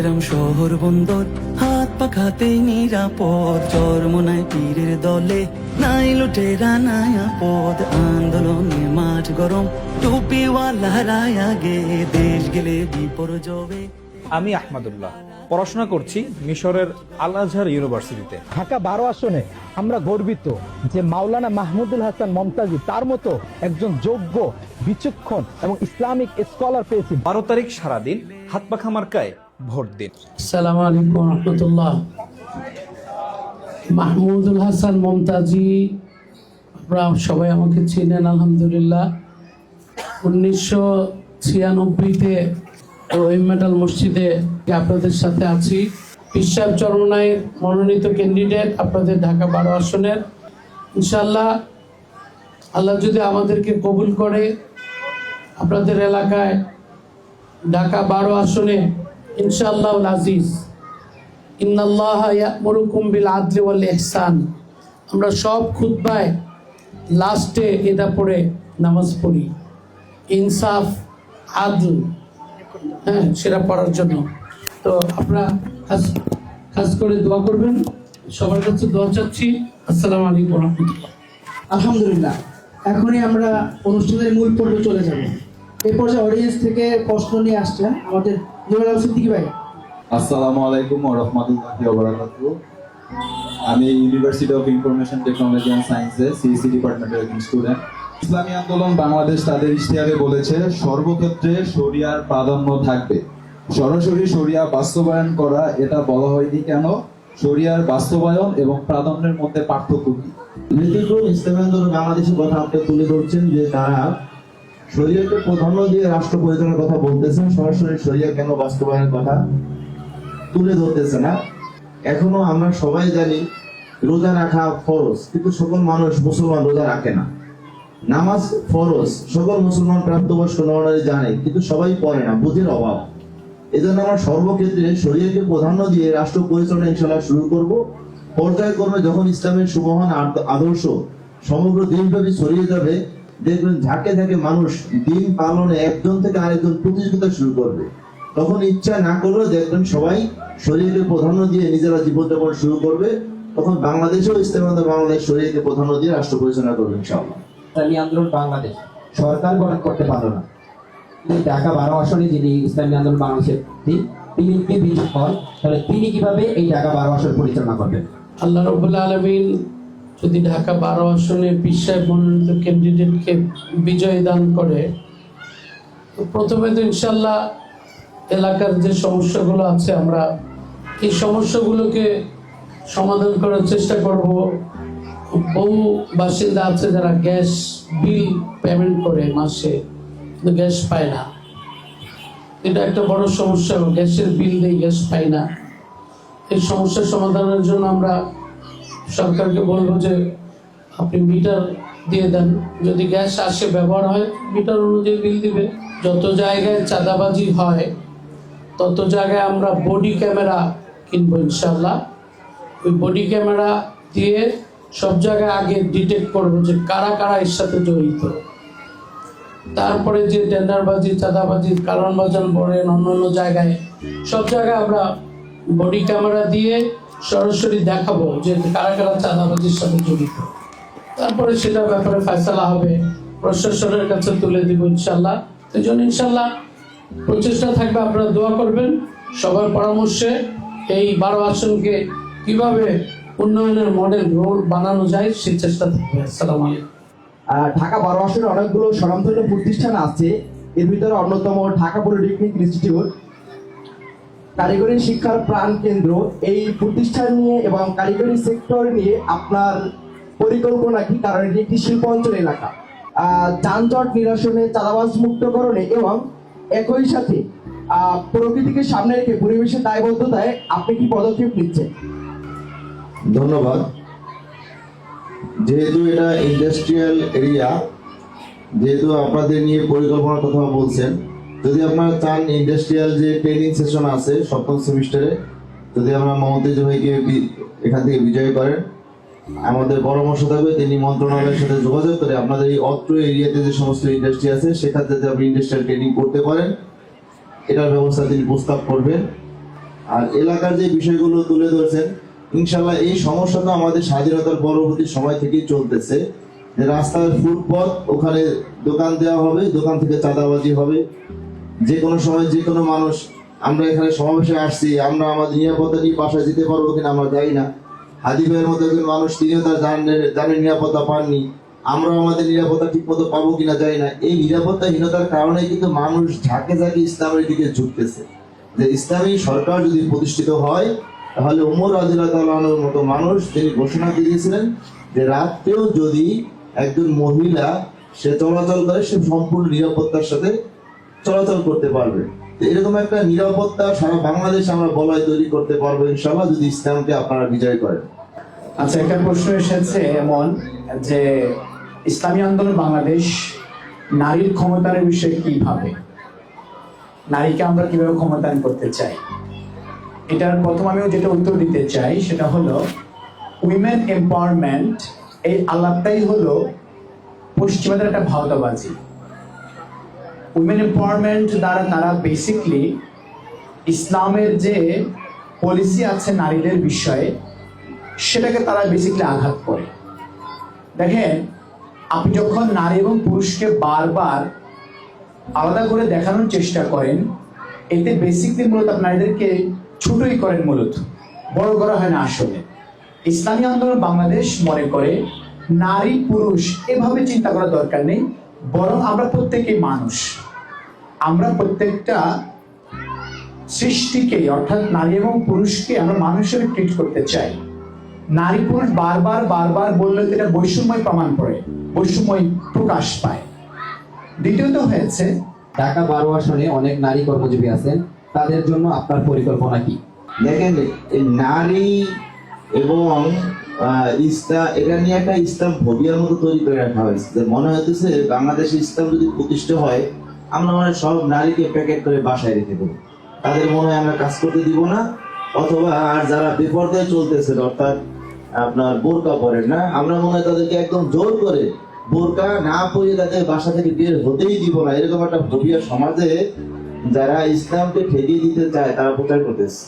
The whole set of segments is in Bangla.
চট্টগ্রাম শহর বন্দর হাত পাখাতেই নিরাপদ। চরমনায় পীরের দলে নাই লুটেরা নাই আপদ। আন্দোলনে মাঠ গরম টুপিওয়ালা রায় আগে। দেশ গেলে বিপর্যবে আমি আহমদুল্লাহ। পড়াশোনা করছি মিশরের আল আজহার ইউনিভার্সিটিতে। ঢাকা বারো আসনে আমরা গর্বিত যে মাওলানা মাহমুদুল হাসান মমতাজি তার মতো একজন যোগ্য বিচক্ষণ এবং ইসলামিক স্কলার পেয়েছি বারো তারিখ সারাদিন হাত পাখা মার্কায় ভোট দিন। সালাম আলাইকুম রহমতুল্লাহ। মাহমুদুল হাসান মমতাজি, আপনারা সবাই আমাকে চিনেন, আলহামদুলিল্লাহ। উনিশশো ছিয়ানব্বইতে ওই মেটাল মসজিদে আপনাদের সাথে আছি। বিশ্বাস চরমনায় মনোনীত ক্যান্ডিডেট আপনাদের ঢাকা বারো আসনের। ইনশাল্লাহ আল্লাহ যদি আমাদেরকে কবুল করে, আপনাদের এলাকায় ঢাকা বারো আসনে ইনশাআল্লাহ আজিজ। ইন্নাল্লাহ ইয়ামুরুকুম বিল আদলি ওয়াল ইহসান। আমরা সব খুতবায় লাস্টে এটা পড়ে নামাজ পড়ি। ইনসাফ, আদল হ্যাঁ সেটা পড়ার জন্য। তো আপনারা খাস খাস করে দোয়া করবেন। সবার কাছে দোয়া চাচ্ছি। আসসালামু আলাইকুম রহমতুল্লাহ। আলহামদুলিল্লাহ। এখনই আমরা অনুষ্ঠানের মূল পর্বে চলে যাব। এই পর্যায়ে অডিয়েন্স থেকে প্রশ্ন নিয়ে আসছেন আমাদের জুয়েল আল সিদ্দিকী ভাই। আসসালামু আলাইকুম ওয়া রাহমাতুল্লাহি ওয়া বারাকাতুহু আমি university of information technology and সায়েন্সে সিইসি ডিপার্টমেন্টের একজন স্টুডেন্ট ইসলামী আন্দোলন বাংলাদেশ তাদের ইশতেহারে বলেছে সর্বক্ষেত্রে শরিয়ার প্রাধান্য থাকবে। সরাসরি শরিয়া বাস্তবায়ন করা এটা বলা হয়নি কেন? শরিয়ার বাস্তবায়ন এবং প্রাধান্যের মধ্যে পার্থক্য কি? ইসলামী আন্দোলন বাংলাদেশের কথা আপনি তুলে ধরছেন যে তারা শরীয়তকে প্রাধান্য দিয়ে রাষ্ট্র পরিচালনার কথা বলতেছেন, সরাসরি শরিয়া কেন বাস্তবায়নের কথা তুলে ধরতেছে না? এখনও আমরা সবাই জানি রোজা রাখা ফরজ, কিন্তু সকল মানুষ মুসলমান রোজা রাখে না। নামাজ ফরজ, সকল মুসলমান প্রাপ্তবয়স্ক নরনারী জানে, কিন্তু সবাই পড়ে না, বুঝের অভাব। এজন্য আমরা সর্বক্ষেত্রে শরীয়তকে প্রাধান্য দিয়ে রাষ্ট্র পরিচালনা ইনশাল্লাহ শুরু করব। পর্যায়ক্রমে যখন ইসলামের সুমহান আদ- আদর্শ সমগ্র দেশব্যাপী ছড়িয়ে যাবে দেখবেন ঝাঁকে ঝাঁকে মানুষ দিন পালনে একজন থেকে আরেকজন প্রতিযোগিতা শুরু করবে। তখন ইচ্ছা না করলেও দেখবেন সবাই শরীরকে প্রাধান্য দিয়ে নিজেরা জীবনযাপন শুরু করবে। তখন বাংলাদেশেও ইসলাম বাংলাদেশ শরীরকে প্রাধান্য দিয়ে রাষ্ট্র পরিচালনা করবে ইনশাআল্লাহ। ইসলামী আন্দোলন বাংলাদেশ। সরকার গঠন করতে পারল না। তিনি ঢাকা বারো আসনে যিনি ইসলামী আন্দোলন বাংলাদেশের তিনি বিজয়ী হন তাহলে তিনি কীভাবে এই ঢাকা বারো আসন পরিচালনা করবেন? আল্লাহ রবুল্লা আলমিন যদি ঢাকা বারো আসনে বিশ্বায় মনোনীত ক্যান্ডিডেটকে বিজয় দান করে, তো প্রথমে তো ইনশাল্লাহ এলাকার যে সমস্যাগুলো আছে, আমরা এই সমস্যাগুলোকে সমাধান করার চেষ্টা করব। বহু বাসিন্দা আছে যারা গ্যাস বিল পেমেন্ট করে মাসে, কিন্তু গ্যাস পায় না। এটা একটা বড় সমস্যা, গ্যাসের বিল দিয়ে গ্যাস পাই না। এই সমস্যার সমাধানের জন্য আমরা সরকারকে বলব যে আপনি মিটার দিয়ে দেন। যদি গ্যাস আসে, ব্যবহার হয়, মিটার অনুযায়ী বিল দিবে। যত জায়গায় চাঁদাবাজি হয়, তত জায়গায় আমরা বডি ক্যামেরা কিনবো ইনশাল্লাহ ওই বডি ক্যামেরা দিয়ে সব জায়গায় আগে ডিটেক্ট করব যে কারা কারা এর সাথে জড়িত। তারপরে যে টেন্ডারবাজি, চাঁদাবাজি কারণ বাজার বলেন, অন্যান্য জায়গায় সব জায়গায় আমরা বডি ক্যামেরা দিয়ে সরাসরি দেখাবো যে কারা কারা চাঁদাবাজির সাথে জড়িত। তারপরে সেটার ব্যাপারে ফয়সালা হবে। প্রশাসনের কাছে তুলে দিব ইনশাল্লাহ এই জন্য ইনশাল্লাহ প্রচেষ্টা থাকবে, আপনারা দোয়া করবেন। সবার পরামর্শে এই বারো আসনকে কীভাবে উন্নয়নের মডেল, রোল বানানো যায়, সেই চেষ্টা থাকবে। আসসালামু আলাইকুম। ঢাকা বারো আসনের অনেকগুলো স্বনামধন্য প্রতিষ্ঠান আছে। এর ভিতরে অন্যতম ঢাকা পলিটেকনিক ইনস্টিটিউট কারিগরি শিক্ষার প্রাণ কেন্দ্র, এই প্রতিষ্ঠান নিয়ে এবং কারিগরি সেক্টর নিয়ে আপনার পরিকল্পনা কি? কারণ এটি একটি শিল্প অঞ্চল এলাকা। যানজট নিরসনে চাঁদাবাজ মুক্তকরণে এবং একই সাথে প্রকৃতিকে সামনে রেখে পরিবেশের দায়বদ্ধতায় আপনি কি পদক্ষেপ নিচ্ছেন? ধন্যবাদ। যেহেতু এটা ইন্ডাস্ট্রিয়াল এরিয়া যেহেতু আপনাদের নিয়ে পরিকল্পনার কথা বলছেন যদি আপনারা চান ইন্ডাস্ট্রিয়াল যে ট্রেনিং সেশন আছে, সপ্তম সেমিস্টারে যদি আমরা মমতেজ ভাইকে এখান থেকে বিজয় করেন, আমাদের পরামর্শ থাকবে তিনি মন্ত্রণালয়ের সাথে যোগাযোগ করে আপনাদের এই অত্র এরিয়াতে যে সমস্ত ইন্ডাস্ট্রি আছে, সেখানে যদি আপনি ইন্ডাস্ট্রিয়াল ট্রেনিং করতে পারেন। এটার ব্যবস্থা তিনি প্রস্তাব করবেন। আর এলাকার যে বিষয়গুলো তুলে ধরছেন ইনশাল্লাহ এই সমস্যা তো আমাদের স্বাধীনতার পরবর্তী সময় থেকেই চলতেছে। রাস্তার ফুটপথ ওখানে দোকান দেওয়া হবে, দোকান থেকে চাঁদাবাজি হবে। যে কোনো সময় যে কোনো মানুষ, আমরা এখানে সমাবেশে আসছি, আমরা আমাদের নিরাপত্তা নিয়ে বাসায় যেতে পারব কিনা আমরা জানি না। হাদি ভাইয়ের মতো একজন মানুষ, তিনিও তার জানের জানের নিরাপত্তা পাননি। আমরা আমাদের নিরাপত্তা ঠিক মতো পাবো কিনা জানি না। এই নিরাপত্তাহীনতার কারণে কিন্তু মানুষ ঝাঁকে ঝাঁকে ইসলামের দিকে ঝুঁকতেছে। যে ইসলামী সরকার যদি প্রতিষ্ঠিত হয়, তাহলে উমর রাজিউল্লাহর মতো মানুষ তিনি ঘোষণা দিয়েছিলেন যে রাত্রেও যদি একজন মহিলা সে চলাচল করে, সে সম্পূর্ণ নিরাপত্তার সাথে চলাচল করতে পারবে। এরকম একটা নিরাপত্তা সারা বাংলাদেশ আমরা বলয় তৈরি করতে পারব ইনশাল্লাহ যদি ইসলামকে আপনারা বিজয় করেন। আচ্ছা একটা প্রশ্ন এসেছে এমন যে ইসলামী আন্দোলন বাংলাদেশ নারীর ক্ষমতার বিষয়ে কি ভাবে? নারীকে আমরা কীভাবে ক্ষমতায়ন করতে চাই? এটার প্রথম আমিও যেটা উত্তর দিতে চাই সেটা হলো উইমেন এম্পাওয়ারমেন্ট এই আলাপটাই হলো পশ্চিমাদের একটা ভাওতাবাজি। উইমেন এম্পাওয়ারমেন্ট দ্বারা তারা বেসিকলি ইসলামের যে পলিসি আছে নারীদের বিষয়ে, সেটাকে তারা বেসিকলি আঘাত করে। দেখেন, আপনি যখন নারী এবং পুরুষকে বারবার আলাদা করে দেখানোর চেষ্টা করেন, এতে বেসিকলি মূলত নারীদেরকে ছোটই করেন মূলত। বড় করা হয় না আসলে। ইসলামী আন্দোলন বাংলাদেশ মনে করে নারী পুরুষ এভাবে চিন্তা করার দরকার নেই। বরং আমরা প্রত্যেকেই মানুষ। আমরা প্রত্যেকটা সৃষ্টিকে, অর্থাৎ নারী এবং পুরুষকে আমরা মানুষের ট্রিট করতে চাই। নারী পুরুষ বারবার বারবার বললে এটা বৈষম্যই প্রমাণ করে, বৈষম্যই প্রকাশ পায়। দ্বিতীয়ত হয়েছে, ঢাকা বারো আসনে অনেক নারী কর্মজীবী আছেন, তাদের জন্য আপনার পরিকল্পনা কি? দেখেন নারী এবং ইসলাম এটা নিয়ে একটা ইসলাম ফোবিয়ার মতো তৈরি করে রাখা হয়েছে মনে হইতেছে বাংলাদেশে ইসলাম যদি প্রতিষ্ঠা হয়, আমরা মানে সব নারীকে প্যাকেট করে বাসায় রেখে দেবো। তাদের মনে হয় আমরা কাজ করতে দিব না, অথবা আর যারা বিপর্যয় চলতেছে, অর্থাৎ আপনার বোরকা পরেন না, আমরা মনে হয় তাদেরকে একদম জোর করে বোরকা না পরে তাদের বাসা থেকে বের হতেই দিব না। এরকম একটা ফোবিয়া সমাজে যারা ইসলামকে ঠেকিয়ে দিতে চায়, তারা প্রচার করতেছে।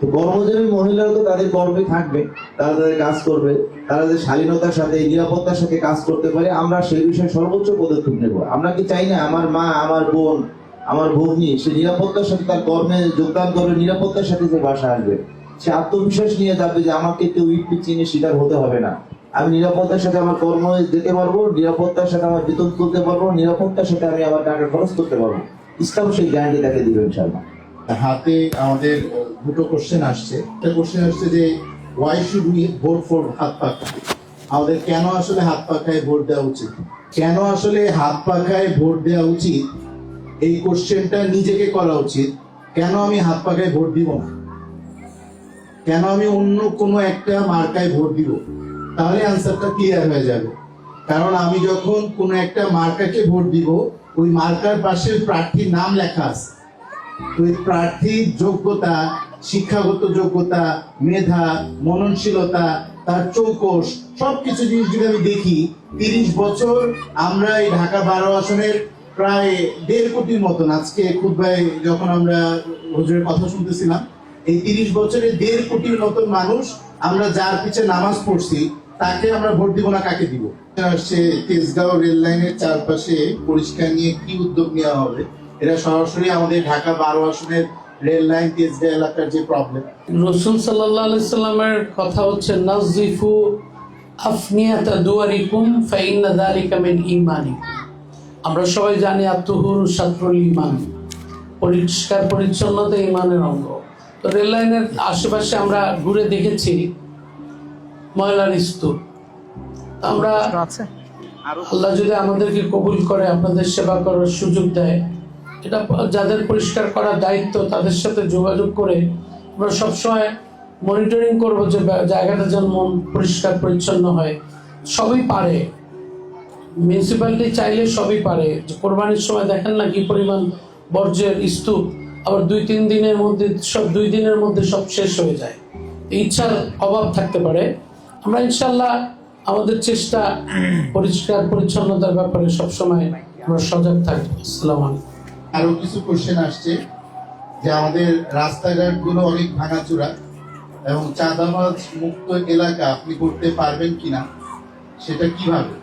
তো কর্মজীবী মহিলারা তো তাদের কর্মে থাকবে, তারা তাদের কাজ করবে, তারা যে শালীনতার সাথে, নিরাপত্তার সাথে কাজ করতে পারে, আমরা সেই বিষয়ে সর্বোচ্চ পদক্ষেপ নেব। আমরা কি চাই না আমার মা, আমার বোন, আমার ভগ্নি, সে নিরাপত্তার সাথে তার কর্মে যোগদান করবে, নিরাপত্তার সাথে যে বাসা আসবে? সে আত্মবিশ্বাস নিয়ে যাবে যে আমাকে কেউ ইট চিনে শিকার হতে হবে না। আমি নিরাপত্তার সাথে আমার কর্ম যেতে পারব, নিরাপত্তার সাথে আমার বেতন তুলতে পারব, নিরাপত্তার সাথে আমি আমার টাকা খরচ করতে পারব। ইসলাম সেই গ্যারান্টি তাকে দিবে ইনশাল্লাহ হাতে আমাদের দুটো কোশ্চেন আসছে। একটা কোশ্চেন আসছে যে why should we vote for হাত পাখা আমাদের কেন আসলে হাত পাখায় ভোট দেওয়া উচিত? কেন আসলে হাত পাখায় ভোট দেওয়া উচিত? এই কোশ্চেনটা নিজেকে করা উচিত। কেন আমি হাত পাখায় ভোট দিব না? কেন আমি অন্য কোনো একটা মার্কায় ভোট দিব? তাহলে অ্যান্সারটা ক্লিয়ার হয়ে যাবে। কারণ আমি যখন কোনো একটা মার্কাকে ভোট দিব, ওই মার্কার পাশে প্রার্থীর নাম লেখা আছে। এই প্রার্থীর যোগ্যতা শিক্ষাগত যোগ্যতা, মেধা, মননশীলতা, তার চৌকস সবকিছু জিনিস যদি আমি দেখি, তিরিশ বছর আমরা এই ঢাকা বারো আসনের প্রায় দেড় কোটির মতন, আজকে খুব ভাই যখন আমরা হুজুরের কথা শুনতেছিলাম, এই তিরিশ বছরে দেড় কোটির মতন মানুষ আমরা যার পিছে নামাজ পড়ছি, তাকে আমরা ভোট দিব না কাকে দিব? সে তেজগাঁও রেল লাইনের চারপাশে পরিষ্কার নিয়ে কি উদ্যোগ নেওয়া হবে? এটা সরাসরি আমাদের ঢাকা বারো আসনের রেল লাইন তেজগাঁও এলাকার যে প্রবলেম রসুল সাল্লাহ সাল্লামের কথা হচ্ছে নাজিফু আফনিয়াতা দুয়ারিকুম ফাইন্না যালিকা মিন ঈমানিকুম আমরা সবাই জানি আত্মহুর সাত্রুল ঈমান। পরিষ্কার পরিচ্ছন্নতা ঈমানের অঙ্গ। তো রেল লাইনের আশেপাশে আমরা ঘুরে দেখেছি ময়লার স্তূপ। আমরা আল্লাহ যদি আমাদেরকে কবুল করে আপনাদের সেবা করার সুযোগ দেয়। এটা যাদের পরিষ্কার করার দায়িত্ব, তাদের সাথে যোগাযোগ করে আমরা সবসময় মনিটরিং করব যে জায়গাটা যেন মন পরিষ্কার, পরিচ্ছন্ন হয়। সবই পারে। মিউনিসিপ্যালিটি চাইলে সবই পারে। যে কোরবানির সময় দেখেন না কি পরিমাণ বর্জ্যের স্তূপ, আবার দুই, তিন দিনের মধ্যে, সব দুই দিনের মধ্যে সব শেষ হয়ে যায়। ইচ্ছার অভাব থাকতে পারে। আমরা ইনশাল্লাহ আমাদের চেষ্টা পরিষ্কার, পরিচ্ছন্নতার ব্যাপারে সবসময় আমরা সজাগ থাকব। আসসালামু আলাইকুম। আরও কিছু কোশ্চেন আসছে যে আমাদের রাস্তাঘাটগুলো অনেক ভাঙাচোরা এবং চাঁদাবাজ মুক্ত এলাকা আপনি করতে পারবেন কিনা, সেটা কীভাবে?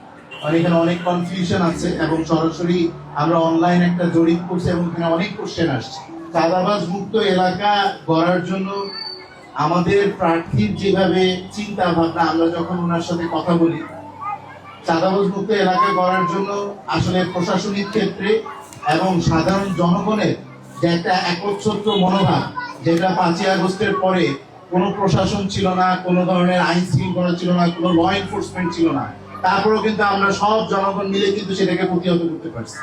মানে এখানে অনেক কনফিউশন আছে এবং সরাসরি আমরা অনলাইন একটা জরিপ করছি এবং এখানে অনেক কোশ্চেন আসছে। চাঁদাবাজ মুক্ত এলাকা গড়ার জন্য আমাদের প্রার্থীর যেভাবে চিন্তা ভাবনা আমরা যখন ওনার সাথে কথা বলি, চাঁদাবাজ মুক্ত এলাকা গড়ার জন্য আসলে প্রশাসনিক ক্ষেত্রে এবং সাধারণ জনগণের যে একটা একচ্ছত্র মনোভাব, যেটা পাঁচই আগস্টের পরে কোনো প্রশাসন ছিল না, কোনো ধরনের আইন শৃঙ্খলা ছিল না, কোনো ল এনফোর্সমেন্ট ছিল না, তারপরেও কিন্তু আমরা সব জনগণ মিলে কিন্তু সেটাকে প্রতিহত করতে পারছি।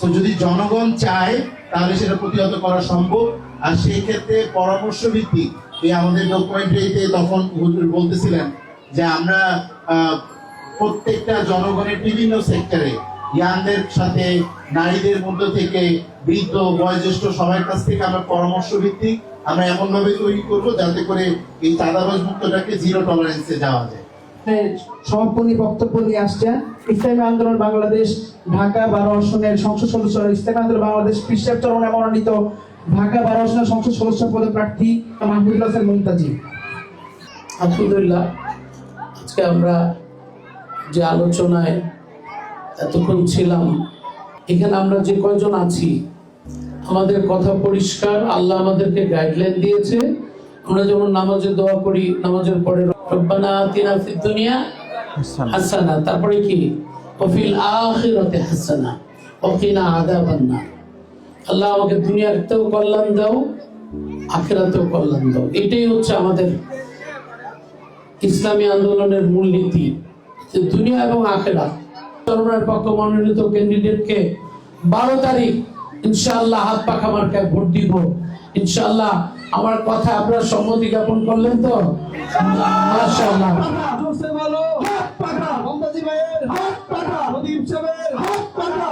তো যদি জনগণ চায়, তাহলে সেটা প্রতিহত করা সম্ভব। আর সেই ক্ষেত্রে পরামর্শ ভিত্তিক এই আমাদের ডকুমেন্টারিতে তখন বলতেছিলেন যে আমরা প্রত্যেকটা জনগণের বিভিন্ন সেক্টরে ইয়াংদের সাথে নারীদের মধ্য থেকে বৃদ্ধ বয়োজ্যেষ্ঠ সবার কাছ থেকে আমরা পরামর্শ ভিত্তিক আমরা এমন ভাবে তৈরি করব যাতে করে এই চাঁদাবাজ মুক্তটাকে জিরো টলারেন্সে যাওয়া যায়। সমাপনী বক্তব্য নিয়ে আসছেন। ইসলামী আন্দোলন বাংলাদেশ ঢাকা বারো আসনের সংসদ সদস্য ইসলামী আন্দোলন বাংলাদেশ বিশ্বের চরণে মনোনীত ঢাকা বারো আসনের সংসদ সদস্য পদে প্রার্থী মাহমুদুল হাসান মুমতাজি আলহামদুলিল্লাহ আজকে আমরা যে আলোচনায় এতক্ষণ ছিলাম এখানে আমরা যে কয়জন আছি আমাদের কথা পরিষ্কার আল্লাহ আমাদেরকে গাইডলাইন দিয়েছে। আমরা যেমন নামাজে দোয়া করি নামাজের পরে রব্বানা আতিনা ফিদ দুনিয়া হাসানা। তারপরে কি? ওফিল আখিরাতে হাসানা ওকিনা আযাবান নার। আল্লাহ আমাকে দুনিয়াতেও কল্যাণ দাও আখিরাতেও কল্যাণ দাও। এটাই হচ্ছে আমাদের ইসলামী আন্দোলনের মূলনীতি যে দুনিয়া এবং আখেরা তরুণের পক্ষ মনোনীত ক্যান্ডিডেটকে বারো তারিখ ইনশাল্লাহ হাত পাখা মার্কায় ভোট দিব। ইনশাআল্লাহ আমার কথা আপনার সম্মতি জ্ঞাপন করলেন তো? হাত পাখা হাত পাখা